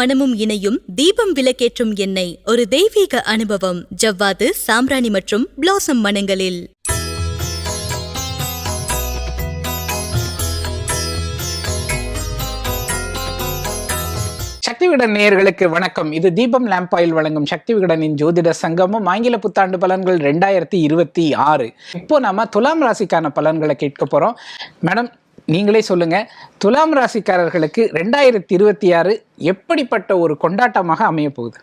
மனமும் இணையும் தீபம் விளக்கேற்றும் எண்ணெய் ஒரு தெய்வீக அனுபவம். ஜவ்வாது சாம்ராணி மற்றும் பிளாசம் மனங்களில். சக்தி விகடன் நேயர்களுக்கு வணக்கம். இது தீபம் லேம்ப் ஆயில் வழங்கும் சக்தி விகடனின் ஜோதிட சங்கமும் ஆங்கில புத்தாண்டு பலன்கள் ரெண்டாயிரத்தி இருபத்தி ஆறு. இப்போ நாம துலாம் ராசிக்கான பலன்களை கேட்க போறோம். மேடம் நீங்களே சொல்லுங்க. துலாம் ராசிக்காரர்களுக்கு ரெண்டாயிரத்தி இருபத்தி ஆறு எப்படிப்பட்ட ஒரு கொண்டாட்டமாக அமைய போகுது?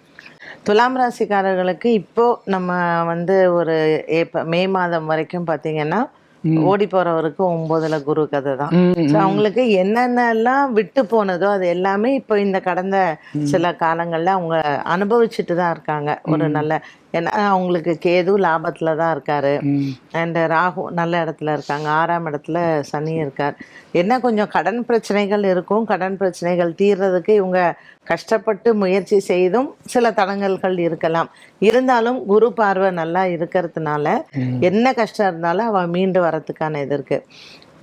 துலாம் ராசிக்காரர்களுக்கு இப்போ நம்ம வந்து ஒரு ஏப்ப மே மாதம் வரைக்கும் பார்த்தீங்கன்னா ஓடி போறவருக்கு ஒன்பதுல குரு கதை தான். அவங்களுக்கு என்னென்னலாம் விட்டு போனதோ அது எல்லாமே இப்போ இந்த கடந்த சில காலங்கள்ல அவங்க அனுபவிச்சுட்டு தான் இருக்காங்க. ஒரு நல்ல ஏன்னா அவங்களுக்கு கேது லாபத்துல தான் இருக்காரு. அண்ட் ராகு நல்ல இடத்துல இருக்காங்க. ஆறாம் இடத்துல சனி இருக்கார். என்ன கொஞ்சம் கடன் பிரச்சனைகள் இருக்கும். கடன் பிரச்சனைகள் தீர்றதுக்கு இவங்க கஷ்டப்பட்டு முயற்சி செய்தும் சில தடங்கல்கள் இருக்கலாம். இருந்தாலும் குரு பார்வை நல்லா இருக்கிறதுனால என்ன கஷ்டம் இருந்தாலும் அவ மீண்டு வரத்துக்கான இது இருக்கு.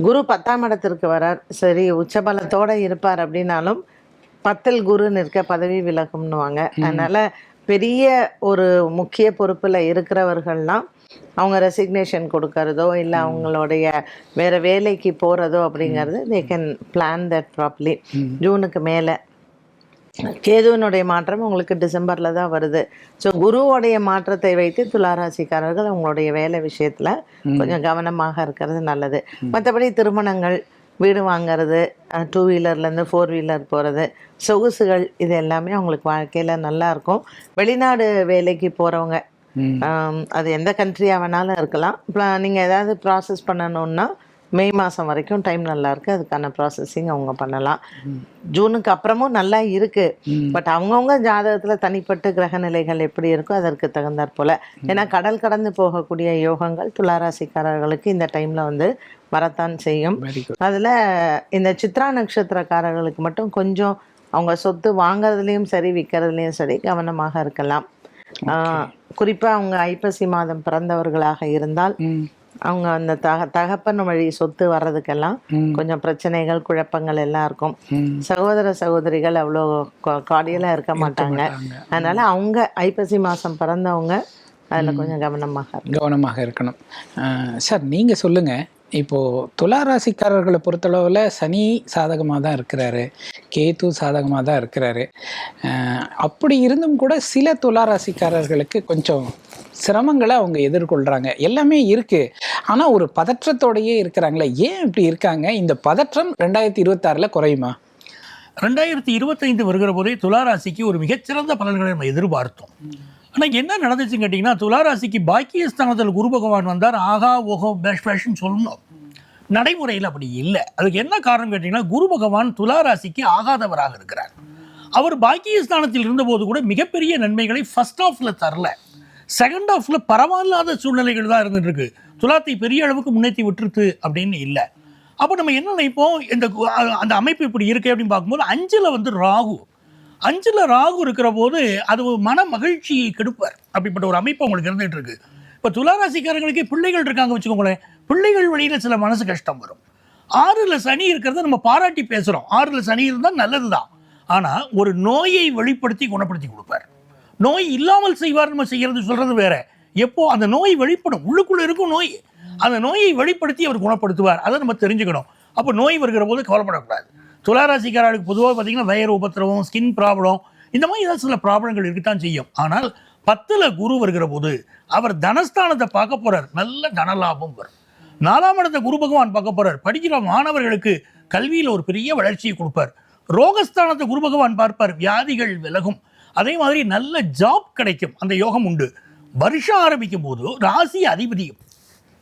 குரு பத்தாம் இடத்திற்கு வரார். சரி உச்சபலத்தோட இருப்பார் அப்படின்னாலும் பத்தில் குருன்னு இருக்க பதவி விலகும்னுவாங்க. அதனால பெரிய ஒரு முக்கிய பொறுப்புல இருக்கிறவர்கள்லாம் அவங்க ரெசிக்னேஷன் கொடுக்கறதோ இல்லை அவங்களுடைய வேற வேலைக்கு போறதோ அப்படிங்கிறது they can plan that probably ஜூனுக்கு மேலே. கேதுவனுடைய மாற்றம் உங்களுக்கு டிசம்பர்ல தான் வருது. ஸோ குருவோடைய மாற்றத்தை வைத்து துளாராசிக்காரர்கள் அவங்களுடைய வேலை விஷயத்துல கொஞ்சம் கவனமாக இருக்கிறது நல்லது. மற்றபடி திருமணங்கள் வீடு வாங்குறது டூ வீலர்லேருந்து ஃபோர் வீலர் போகிறது சொகுசுகள் இது எல்லாமே அவங்களுக்கு வாழ்க்கையில் நல்லா இருக்கும் வெளிநாடு வேலைக்கு போகிறவங்க. அது எந்த கண்ட்ரியாக வேணாலும் இருக்கலாம் இப்போ நீங்கள் ஏதாவது ப்ராசஸ் பண்ணணுன்னா மே மாதம் வரைக்கும் டைம் நல்லா இருக்கு. அதுக்கான ப்ராசஸிங் அவங்க பண்ணலாம். ஜூனுக்கு அப்புறமும் நல்லா இருக்கு. பட் அவங்கவுங்க ஜாதகத்தில் தனிப்பட்ட கிரக நிலைகள் எப்படி இருக்கோ அதற்கு தகுந்தாற் போல. ஏன்னா கடல் கடந்து போகக்கூடிய யோகங்கள் துளாராசிக்காரர்களுக்கு இந்த டைமில் வந்து வரத்தான் செய்யும். அதில் இந்த சித்ரா நட்சத்திரக்காரர்களுக்கு மட்டும் கொஞ்சம் அவங்க சொத்து வாங்குறதுலேயும் சரி விற்கிறதுலையும் சரி கவனமாக இருக்கலாம். குறிப்பாக அவங்க ஐப்பசி மாதம் பிறந்தவர்களாக இருந்தால் அவங்க அந்த தக தகப்பன் வழி சொத்து வர்றதுக்கெல்லாம். கொஞ்சம் பிரச்சனைகள் குழப்பங்கள் எல்லாம் இருக்கும். சகோதர சகோதரிகள் அவ்வளோ கார்டியலாக இருக்க மாட்டாங்க. அதனால அவங்க ஐப்பசி மாதம் பிறந்தவங்க அதில் கொஞ்சம் கவனமாக. கவனமாக இருக்கணும் சார் நீங்கள் சொல்லுங்கள் இப்போது துலா ராசிக்காரர்களை பொறுத்தளவில் சனி சாதகமாக தான் இருக்கிறாரு. கேத்து சாதகமாக தான் இருக்கிறாரு அப்படி இருந்தும் கூட சில துலா ராசிக்காரர்களுக்கு கொஞ்சம் சிரமங்களை அவங்க எதிர்கொள்கிறாங்க எல்லாமே இருக்குது ஆனால் ஒரு பதற்றத்தோடையே இருக்கிறாங்களே. ஏன் இப்படி இருக்காங்க? இந்த பதற்றம் ரெண்டாயிரத்தி இருபத்தாறில் குறையுமா? ரெண்டாயிரத்தி இருபத்தைந்து வருகிற போதே துளாராசிக்கு ஒரு மிகச்சிறந்த பலன்களை நம்ம எதிர்பார்த்தோம். ஆனால் என்ன நடந்துச்சுன்னு கேட்டிங்கன்னா துளாராசிக்கு பாக்கியஸ்தானத்தில் குரு பகவான் வந்தார். ஆகா ஓஹோ பேஷ் பேஷ்னு சொல்லணும். நடைமுறையில் அப்படி இல்லை. அதுக்கு என்ன காரணம் கேட்டிங்கன்னா குரு பகவான் துளாராசிக்கு ஆகாதவராக இருக்கிறார். அவர் பாக்கியஸ்தானத்தில் இருந்தபோது கூட மிகப்பெரிய நன்மைகளை ஃபர்ஸ்ட் ஆஃபில் தரல. செகண்ட் ஆஃபில் பரவாயில்லாத சூழ்நிலைகள் தான் இருந்துட்டு துலாத்தை பெரிய அளவுக்கு முன்னேற்றி விட்டுருது அப்படின்னு இல்லை. அப்போ நம்ம என்ன நினைப்போம்? இந்த கு- அந்த அமைப்பு இப்படி இருக்கு அப்படின்னு பார்க்கும்போது அஞ்சில் வந்து ராகு. அஞ்சுல ராகு இருக்கிற போது அது ஒரு மன மகிழ்ச்சியை கெடுப்பார். அப்படிப்பட்ட ஒரு அமைப்பு உங்களுக்கு இருந்துகிட்டு இருக்கு. இப்போ துளாராசிக்காரங்களுக்கே பிள்ளைகள் இருக்காங்க வச்சுக்கோங்களேன் பிள்ளைகள் வழியில சில மனசு கஷ்டம் வரும். ஆறுல சனி இருக்கிறத நம்ம பாராட்டி பேசுறோம். ஆறுல சனி இருந்தால் நல்லதுதான். ஆனா ஒரு நோயை வெளிப்படுத்தி குணப்படுத்தி கொடுப்பார். நோய் இல்லாமல் செய்வார் நம்ம செய்யறது சொல்றது வேற. எப்போ? அந்த நோய் வெளிப்படும். உள்ளுக்குள்ள இருக்கும் நோய். அந்த நோயை வெளிப்படுத்தி அவர் குணப்படுத்துவார். அதை நம்ம தெரிஞ்சுக்கணும். அப்போ நோய் வருகிற போது கவலைப்படக்கூடாது. துளாராசிக்காரர்களுக்கு பொதுவாக பார்த்தீங்கன்னா வயிறு உபத்திரவம் ஸ்கின் ப்ராப்ளம் இந்த மாதிரி ஏதாவது சில ப்ராப்ளங்கள் இருக்கத்தான் செய்யும். ஆனால் பத்தில் குரு வருகிற போது அவர் தனஸ்தானத்தை பார்க்க போகிறார் நல்ல தனலாபம் வரும். நாலாம் இடத்த குரு பகவான் பார்க்க போகிறார் படிக்கிற மாணவர்களுக்கு கல்வியில் ஒரு பெரிய வளர்ச்சியை கொடுப்பார். ரோகஸ்தானத்தை குரு பகவான் பார்ப்பார். வியாதிகள் விலகும். அதே மாதிரி நல்ல ஜாப் கிடைக்கும். அந்த யோகம் உண்டு. வருஷம் ஆரம்பிக்கும் போது ராசி அதிபதியும்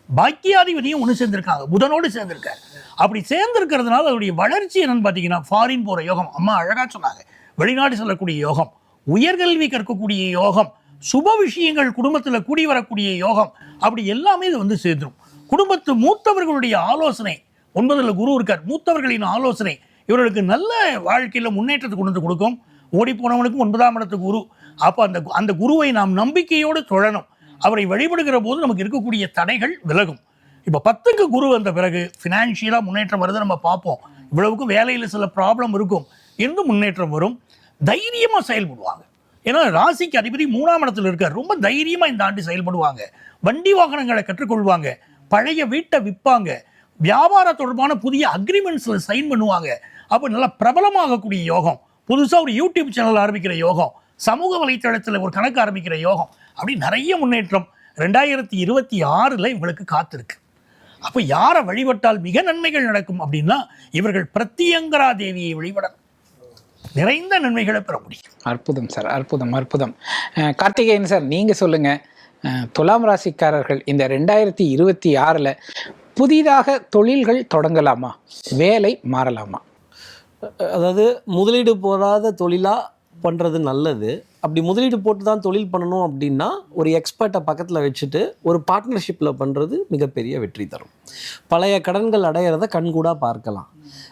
பாக்கியாதிபதியும் ஒன்று சேர்ந்திருக்காங்க. புதனோடு சேர்ந்திருக்காரு. அப்படி சேர்ந்துருக்கிறதுனால அதனுடைய வளர்ச்சி என்னன்னு பார்த்தீங்கன்னா ஃபாரின் போகிற யோகம். அம்மா அழகாக சொன்னாங்க. வெளிநாடு செல்லக்கூடிய யோகம் உயர்கல்வி கற்கக்கூடிய யோகம் சுப விஷயங்கள் குடும்பத்தில் கூடி வரக்கூடிய யோகம் அப்படி எல்லாமே இது வந்து சேர்ந்துடும் குடும்பத்து மூத்தவர்களுடைய ஆலோசனை ஒன்பதில் குரு இருக்கார் மூத்தவர்களின் ஆலோசனை இவர்களுக்கு நல்ல வாழ்க்கையில் முன்னேற்றத்தை கொண்டு வந்து கொடுக்கும். ஓடி போனவனுக்கும் ஒன்பதாம் இடத்து குரு. அப்போ அந்த அந்த குருவை நாம் நம்பிக்கையோடு தொழணும். அவரை வழிபடுகிற போது நமக்கு இருக்கக்கூடிய தடைகள் விலகும். இப்போ பத்துக்கு குரு வந்த பிறகு ஃபினான்ஷியலாக முன்னேற்றம் வருது நம்ம பார்ப்போம். இவ்வளவுக்கும் வேலையில் சில ப்ராப்ளம் இருக்கும். இருந்து முன்னேற்றம் வரும்? தைரியமாக செயல்படுவாங்க. ஏன்னா ராசிக்கு அதிபதி மூணாம் இடத்துல இருக்கார். ரொம்ப தைரியமாக இந்த ஆண்டு செயல்படுவாங்க. வண்டி வாகனங்களை கற்றுக்கொள்வாங்க. பழைய வீட்டை விற்பாங்க. வியாபார தொடர்பான புதிய அக்ரிமெண்ட்ஸில் சைன் பண்ணுவாங்க. அப்போ நல்லா பிரபலமாகக்கூடிய யோகம். புதுசாக ஒரு யூடியூப் சேனல் ஆரம்பிக்கிற யோகம். சமூக வலைத்தளத்தில் ஒரு கணக்கு ஆரம்பிக்கிற யோகம். அப்படி நிறைய முன்னேற்றம். ரெண்டாயிரத்தி இருபத்தி ஆறில் இவங்களுக்கு காத்திருக்கு. அப்போ யாரை வழிபட்டால் மிக நன்மைகள் நடக்கும் அப்படின்னா இவர்கள் பிரத்தியங்கரா தேவியை வழிபடணும். நிறைந்த நன்மைகளை பெற முடியும். அற்புதம் சார் அற்புதம் அற்புதம். கார்த்திகேயன் சார் நீங்கள் சொல்லுங்கள் துலாம் ராசிக்காரர்கள் இந்த ரெண்டாயிரத்தி இருபத்தி ஆறில் புதிதாக தொழில்கள் தொடங்கலாமா? வேலை மாறலாமா? அதாவது முதலீடு போடாத தொழிலாக பண்ணுறது நல்லது. அப்படி முதலீடு போட்டு தான் தொழில் பண்ணணும் அப்படின்னா ஒரு எக்ஸ்பர்ட்டை பக்கத்தில் வச்சுட்டு ஒரு பார்ட்னர்ஷிப்பில் பண்ணுறது மிகப்பெரிய வெற்றி தரும். பழைய கடன்கள் அடையிறத கண்கூடாக பார்க்கலாம்.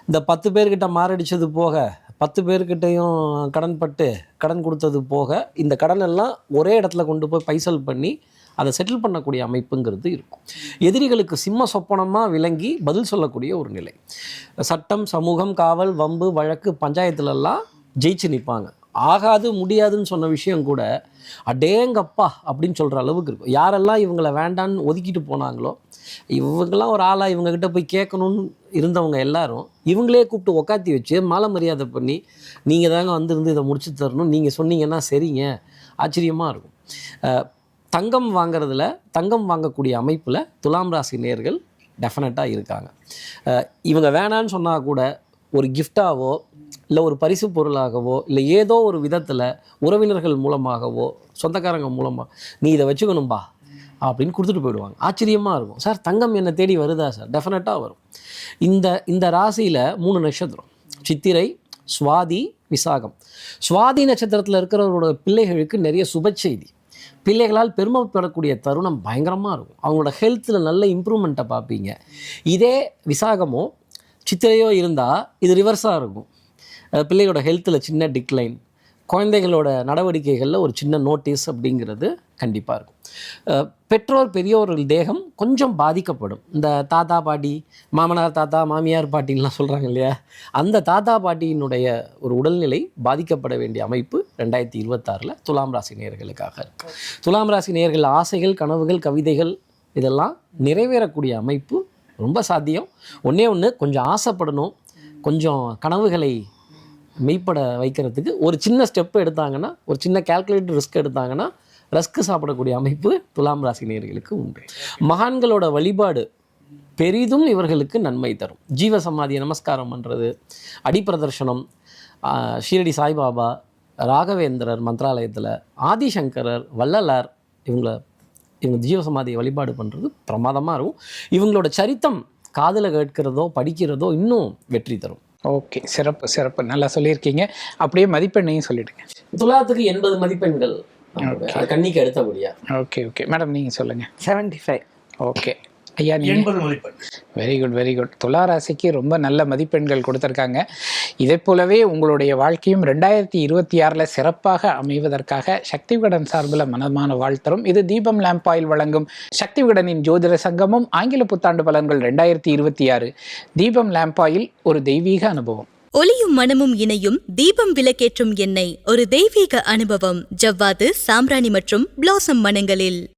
இந்த பத்து பேர்கிட்ட மாரடித்தது போக பத்து பேர்கிட்டையும் கடன் பட்டு கடன் கொடுத்தது போக இந்த கடன் எல்லாம் ஒரே இடத்துல கொண்டு போய் பைசல் பண்ணி அதை செட்டில் பண்ணக்கூடிய அமைப்புங்கிறது இருக்கும். எதிரிகளுக்கு சிம்ம சொப்பனமாக விளங்கி பதில் சொல்லக்கூடிய ஒரு நிலை. சட்டம் சமூகம் காவல் வம்பு வழக்கு பஞ்சாயத்துலலாம் ஜெயிச்சு நிற்பாங்க ஆகாது முடியாதுன்னு சொன்ன விஷயம் கூட அடேங்கப்பா அப்படின்னு சொல்கிற அளவுக்கு இருக்கும். யாரெல்லாம் இவங்களை வேண்டான்னு ஒதுக்கிட்டு போனாங்களோ இவங்கெல்லாம் ஒரு ஆளாக இவங்கக்கிட்ட போய் கேட்கணும்னு இருந்தவங்க எல்லாரும் இவங்களே கூப்பிட்டு உக்காத்தி வச்சு மாலை மரியாதை பண்ணி நீங்கள் தாங்க வந்திருந்து இதை முடிச்சு தரணும். நீங்கள் சொன்னீங்கன்னா சரிங்க. ஆச்சரியமாக இருக்கும். தங்கம் வாங்கிறதுல தங்கம் வாங்கக்கூடிய அமைப்பில் துலாம் ராசி நேர்கள் டெஃபினட்டாக இருக்காங்க. இவங்க வேணான்னு சொன்னால் கூட ஒரு கிஃப்டாவோ இல்லை ஒரு பரிசு பொருளாகவோ இல்லை ஏதோ ஒரு விதத்தில் உறவினர்கள் மூலமாகவோ சொந்தக்காரங்க மூலமாக நீ இதை வச்சுக்கணும்பா அப்படின்னு கொடுத்துட்டு போயிடுவாங்க. ஆச்சரியமாக இருக்கும். சார் தங்கம் என்னை தேடி வருதா சார்? டெஃபினட்டாக வரும். இந்த இந்த ராசியில் மூணு நட்சத்திரம். சித்திரை சுவாதி விசாகம். சுவாதி நட்சத்திரத்தில் இருக்கிறவரோட பிள்ளைகளுக்கு நிறைய சுப செய்தி. பிள்ளைகளால் பெருமைப்படக்கூடிய தருணம் பயங்கரமாக இருக்கும். அவங்களோட ஹெல்த்தில் நல்ல இம்ப்ரூவ்மெண்ட்டை பார்ப்பீங்க. இதே விசாகமோ சித்திரையோ இருந்தால் இது ரிவர்ஸாக இருக்கும். பிள்ளைகளோட பிள்ளையோட ஹெல்த்தில் சின்ன டிக்ளைன் குழந்தைகளோட நடவடிக்கைகளில் ஒரு சின்ன நோட்டீஸ் அப்படிங்கிறது கண்டிப்பாக இருக்கும். பெற்றோர் பெரியோர்கள் தேகம் கொஞ்சம் பாதிக்கப்படும். இந்த தாத்தா பாட்டி மாமனார் தாத்தா மாமியார் பாட்டின்லாம் சொல்கிறாங்க இல்லையா? அந்த தாத்தா பாட்டியினுடைய ஒரு உடல்நிலை பாதிக்கப்பட வேண்டிய அமைப்பு ரெண்டாயிரத்தி இருபத்தாறில் துலாம் ராசி நேர்களுக்காக இருக்கு. துலாம் ராசி நேயர்கள் ஆசைகள் கனவுகள் கவிதைகள் இதெல்லாம் நிறைவேறக்கூடிய அமைப்பு ரொம்ப சாத்தியம். ஒன்றே ஒன்று கொஞ்சம் ஆசைப்படணும். கொஞ்சம் கனவுகளை மெய்ப்பட வைக்கிறதுக்கு ஒரு சின்ன ஸ்டெப் எடுத்தாங்கன்னா ஒரு சின்ன கால்குலேட்டர் ரிஸ்க் எடுத்தாங்கன்னா ரஸ்க் சாப்பிடக்கூடிய அமைப்பு துலாம் ராசி நேர்களுக்கு உண்டு. மகான்களோட வழிபாடு பெரிதும் இவர்களுக்கு நன்மை தரும். ஜீவ சமாதியை நமஸ்காரம் பண்ணுறது அடிப்பிரதர்ஷனம் ஷீரடி சாய்பாபா ராகவேந்திரர் மந்திராலயத்தில் ஆதிசங்கரர் வள்ளலார் இவங்களை இவங்க ஜீவசமாதியை வழிபாடு பண்ணுறது பிரமாதமாக இருக்கும். இவங்களோட சரித்தம் காதில் கேட்கிறதோ படிக்கிறதோ இன்னும் வெற்றி தரும். ஓகே சிறப்பு சிறப்பு. நல்லா சொல்லியிருக்கீங்க. அப்படியே மதிப்பெண்ணையும் சொல்லிடுங்க. துலாத்துக்கு எண்பது மதிப்பெண்கள். கண்ணிக்கு அடுத்தபடியா ஓகே ஓகே. மேடம் நீங்கள் சொல்லுங்கள் செவன்டி ஃபைவ் ஓகே. ஐயா எண்பது மதிப்பெண் வெரி குட் வெரி குட் துலா ராசிக்கு ரொம்ப நல்ல மதிப்பெண்கள் கொடுத்துருக்காங்க. இதே போலவே உங்களுடைய வாழ்க்கையும் ரெண்டாயிரத்தி இருபத்தி ஆறில் சிறப்பாக அமைவதற்காக சக்தி விகடன் சார்பில் மனமான வாழ்த்தரும். இது தீபம் லேம்ப் ஆயில் வழங்கும் சக்தி விகடனின் ஜோதிட சங்கமம் ஆங்கில புத்தாண்டு பலன்கள் ரெண்டாயிரத்தி இருபத்தி ஆறு. தீபம் லேம்ப் ஆயில் ஒரு தெய்வீக அனுபவம். ஒளியும் மனமும் இணையும் தீபம் விளக்கேற்றும் எண்ணெய் ஒரு தெய்வீக அனுபவம். ஜவ்வாது சாம்பிராணி மற்றும் பிளாசம் மனங்களில்.